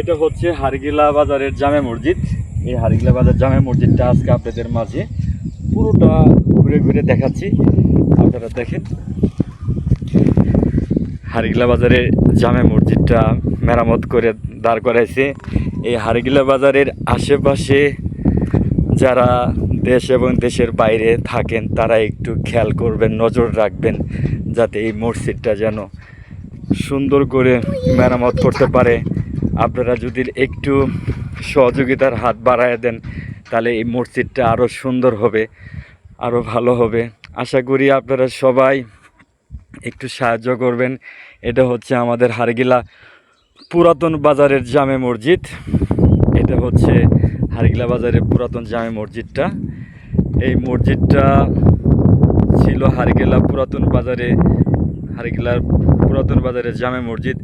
এটা হচ্ছে হারগিলা বাজারের জামে মসজিদ। এই হারগিলা বাজার জামে মসজিদটা আজকে আপনাদের মাঝে পুরোটা ঘুরে ঘুরে দেখাচ্ছি। আপনারা দেখেন। হারগিলা বাজারে জামে মসজিদটা মেরামত করে দাঁড় করাইছে। এই হারগিলা বাজারের আশেপাশে যারা দেশ এবং দেশের বাইরে থাকেন, তারা একটু খেয়াল করবেন, নজর রাখবেন, যাতে এই মসজিদটা যেন সুন্দর করে মেরামত করতে পারে। আপনারা যদি একটু সহযোগিতার হাত বাড়ায় দেন, তাহলে এই মসজিদটা আরও সুন্দর হবে আরও ভালো হবে। আশা করি আপনারা সবাই একটু সাহায্য করবেন। এটা হচ্ছে আমাদের হারগিলা পুরাতন বাজারের জামে মসজিদ। এটা হচ্ছে হারগিলা বাজারের পুরাতন জামে মসজিদটা। এই মসজিদটা ছিল হারগিলা পুরাতন বাজারে হারগিলার পুরাতন বাজারের জামে মসজিদ।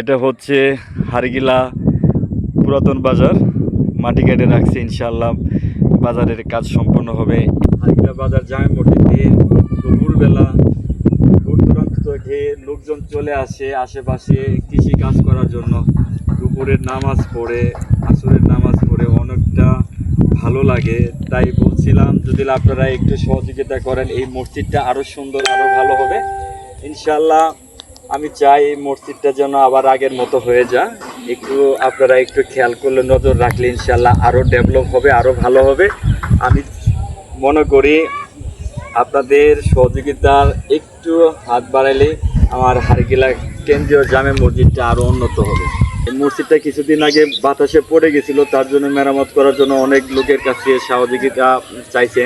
এটা হচ্ছে হারগিলা পুরাতন বাজার। মাটি কেটে রাখছে ইনশাল্লাহ বাজারের কাজ সম্পন্ন হবে। হারগিলা বাজার জামে মসজিদে দুপুরবেলা দূর দূরান্ত থেকে লোকজন চলে আসে আশেপাশে কৃষি কাজ করার জন্য। দুপুরের নামাজ পড়ে, আসরের নামাজ পড়ে অনেকটা ভালো লাগে। তাই বলছিলাম, যদি আপনারা একটু সহযোগিতা করেন, এই মসজিদটা আরও সুন্দর আরও ভালো হবে। ইনশাল্লাহ আমি চাই এই মসজিদটা যেন আবার আগের মতো হয়ে যায়। একটু আপনারা একটু খেয়াল করলে নজর রাখলে ইনশাল্লাহ আরও ডেভেলপ হবে আরও ভালো হবে। আমি মনে করি আপনাদের সহযোগিতার একটু হাত বাড়াইলে আমার হারগিলা কেন্দ্রীয় জামে মসজিদটা আরও উন্নত হবে। এই মসজিদটা কিছুদিন আগে বাতাসে পড়ে গেছিল, তার জন্য মেরামত করার জন্য অনেক লোকের কাছে সহযোগিতা চাইছে।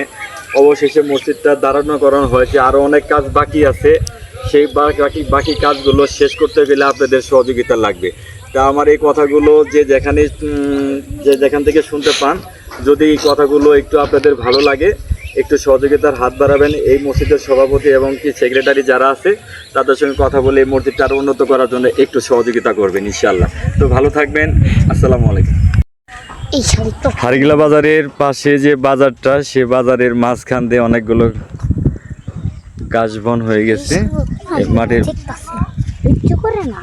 অবশেষে মসজিদটা দাঁড়ানো করানো হয়েছে আরও অনেক কাজ বাকি আছে। সেই বাকি বাকি কাজগুলো শেষ করতে গেলে আপনাদের সহযোগিতা লাগবে। তা আমার এই কথাগুলো যে যেখানে যে যেখান থেকে শুনতে পান যদি এই কথাগুলো একটু আপনাদের ভালো লাগে একটু সহযোগিতার হাত বাড়াবেন এই মসজিদের সভাপতি এবং কি সেক্রেটারি যারা আছে তাদের সঙ্গে কথা বলে এই মসজিদটা আরও উন্নত করার জন্য একটু সহযোগিতা করবেন ইনশাল্লাহ তো ভালো থাকবেন আসসালামু আলাইকুম। হারগিলা বাজারের পাশে যে বাজারটা সে বাজারের মাঝখান দিয়ে অনেকগুলো গাছ বন হয়ে গেছে। মাটির করে না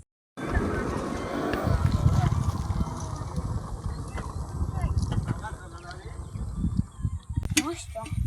что.